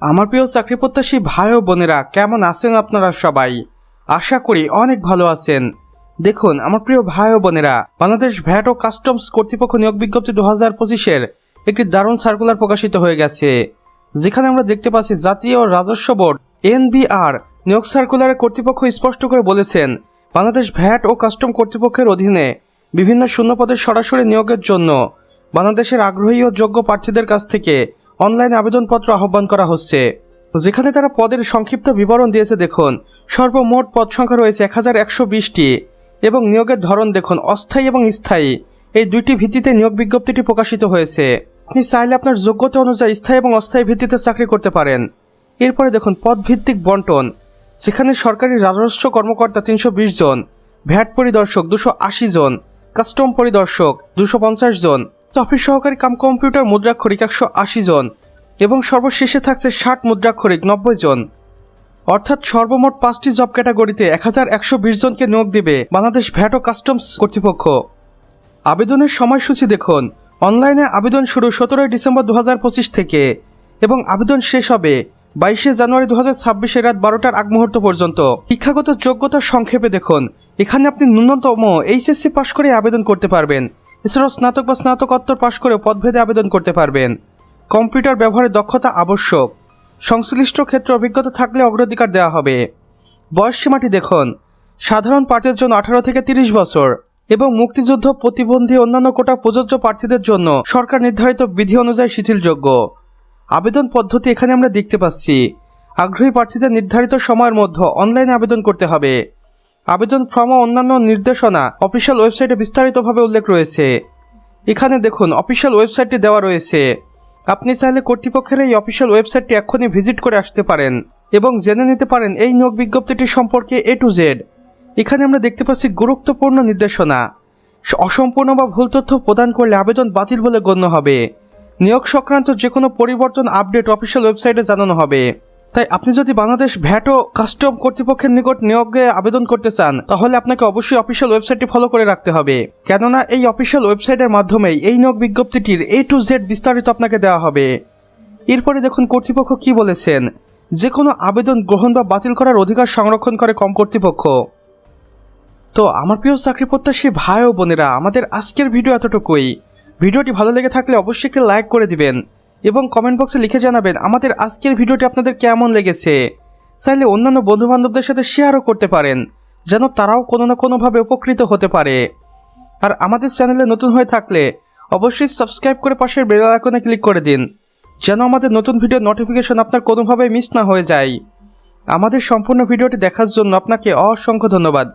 আমার প্রিয় চাকরি প্রত্যাশী ভাই ও বোনেরা, কেমন আছেন আপনারা সবাই? আশা করি অনেক ভালো আছেন। দেখুন, আমার প্রিয় ভাই ও বোনেরা, বাংলাদেশ ভ্যাট ও কাস্টমস কর্তৃপক্ষ নিয়োগ বিজ্ঞপ্তি দু হাজার পঁচিশের একটি দারুণ সার্কুলার প্রকাশিত হয়ে গেছে, যেখানে আমরা দেখতে পাচ্ছি জাতীয় রাজস্ব বোর্ড, এনবিআর, নিয়োগ সার্কুলারে কর্তৃপক্ষ স্পষ্ট করে বলেছেন, বাংলাদেশ ভ্যাট ও কাস্টম কর্তৃপক্ষের অধীনে বিভিন্ন শূন্যপদের সরাসরি নিয়োগের জন্য বাংলাদেশের আগ্রহী ও যোগ্য প্রার্থীদের কাছ থেকে অনলাইন আবেদনপত্র আহ্বান করা হচ্ছে। যেখানে তারা পদের সংক্ষিপ্ত বিবরণ দিয়েছে, দেখুন, সর্বমোট পদ সংখ্যা রয়েছে এক হাজার একশো বিশটি এবং নিয়োগের ধরন, দেখুন, অস্থায়ী এবং স্থায়ী। এই দুইটি ভিত্তিতে নিয়োগ বিজ্ঞপ্তিটি প্রকাশিত হয়েছে। আপনি চাইলে আপনার যোগ্যতা অনুযায়ী স্থায়ী এবং অস্থায়ী ভিত্তিতে চাকরি করতে পারেন। এরপরে, দেখুন পদ ভিত্তিক বন্টন। সেখানে সরকারি রাজস্ব কর্মকর্তা তিনশো বিশ জন, ভ্যাট পরিদর্শক দুশো জন, কাস্টম পরিদর্শক দুশো জন অফিস সহকারী কাম কম্পিউটার মুদ্রাক্ষরিক একশো আশি জন এবং সর্বশেষে থাকছে ষাট মুদ্রাক্ষরিক নব্বই জন। অর্থাৎ সর্বমোট পাঁচটি জব ক্যাটাগরিতে এক হাজার একশো বিশ জনকে নিয়োগ দেবে বাংলাদেশ ভ্যাট ও কাস্টমস কর্তৃপক্ষ। আবেদনের সময়সূচি দেখুন। অনলাইনে আবেদন শুরু সতেরোই ডিসেম্বর দু হাজার পঁচিশ থেকে এবং আবেদন শেষ হবে বাইশে জানুয়ারি দু হাজার ছাব্বিশে রাত বারোটার আগ মুহূর্ত পর্যন্ত। শিক্ষাগত যোগ্যতার সংক্ষেপে দেখুন। এখানে আপনি ন্যূনতম এইচএসসি পাশ করে আবেদন করতে পারবেন। এছাড়াও স্নাতক বা স্নাতকোত্তর পাশ করে পদভেদে আবেদন করতে পারবেন। কম্পিউটার ব্যবহারের দক্ষতা আবশ্যক। সংশ্লিষ্ট ক্ষেত্রে অভিজ্ঞতা থাকলে অগ্রাধিকার দেওয়া হবে। বয়স সীমাটি দেখুন। সাধারণ প্রার্থীর জন্য আঠারো থেকে তিরিশ বছর এবং মুক্তিযুদ্ধ প্রতিবন্ধী অন্যান্য কোটা প্রযোজ্য প্রার্থীদের জন্য সরকার নির্ধারিত বিধি অনুযায়ী শিথিলযোগ্য। আবেদন পদ্ধতি এখানে আমরা দেখতে পাচ্ছি। আগ্রহী প্রার্থীদের নির্ধারিত সময়ের মধ্যে অনলাইনে আবেদন করতে হবে। আবেদন ফর্ম ও অন্যান্য নির্দেশনা অফিসিয়াল ওয়েবসাইটে বিস্তারিতভাবে উল্লেখ রয়েছে। এখানে দেখুন, অফিসিয়াল ওয়েবসাইটটি দেওয়া রয়েছে। আপনি চাইলে কর্তৃপক্ষের এই অফিসিয়াল ওয়েবসাইটটি এক্ষুনি ভিজিট করে আসতে পারেন এবং জেনে নিতে পারেন এই নিয়োগ বিজ্ঞপ্তিটি সম্পর্কে এ টু জেড এখানে আমরা দেখতে পাচ্ছি গুরুত্বপূর্ণ নির্দেশনা। অসম্পূর্ণ বা ভুল তথ্য প্রদান করলে আবেদন বাতিল বলে গণ্য হবে। নিয়োগ সংক্রান্ত যে কোনো পরিবর্তন আপডেট অফিসিয়াল ওয়েবসাইটে জানানো হবে। তাই আপনি যদি বাংলাদেশ ভ্যাট ও কাস্টম কর্তৃপক্ষের নিকট নিয়োগে আবেদন করতে চান, তাহলে আপনাকে অবশ্যই অফিসিয়াল ওয়েবসাইটটি ফলো করে রাখতে হবে। কেননা এই অফিসিয়াল ওয়েবসাইটের মাধ্যমেই এই নিয়োগ বিজ্ঞপ্তিটির এ টু জেড বিস্তারিত আপনাকে দেওয়া হবে। এরপরে দেখুন কর্তৃপক্ষ কি বলেছেন। যে কোনো আবেদন গ্রহণ বা বাতিল করার অধিকার সংরক্ষণ করে কম কর্তৃপক্ষ। তো আমার প্রিয় চাকরি প্রত্যাশী ভাই ও বোনেরা, আমাদের আজকের ভিডিও এতটুকুই। ভিডিওটি ভালো লেগে থাকলে অবশ্যই একটি লাইক করে দিবেন। এবং কমেন্ট বক্সে লিখে জানাবেন আমাদের আজকের ভিডিওটি আপনাদের কেমন লেগেছে। চাইলে অন্যান্য বন্ধু বান্ধবদের সাথে শেয়ারও করতে পারেন, যেন তারাও কোনো না কোনোভাবে উপকৃত হতে পারে। আর আমাদের চ্যানেলে নতুন হয়ে থাকলে অবশ্যই সাবস্ক্রাইব করে পাশের বেল আইকনে ক্লিক করে দিন, যেন আমাদের নতুন ভিডিও নোটিফিকেশন আপনার কোনোভাবে মিস না হয়ে যায়। আমাদের সম্পূর্ণ ভিডিওটি দেখার জন্য আপনাকে অসংখ্য ধন্যবাদ।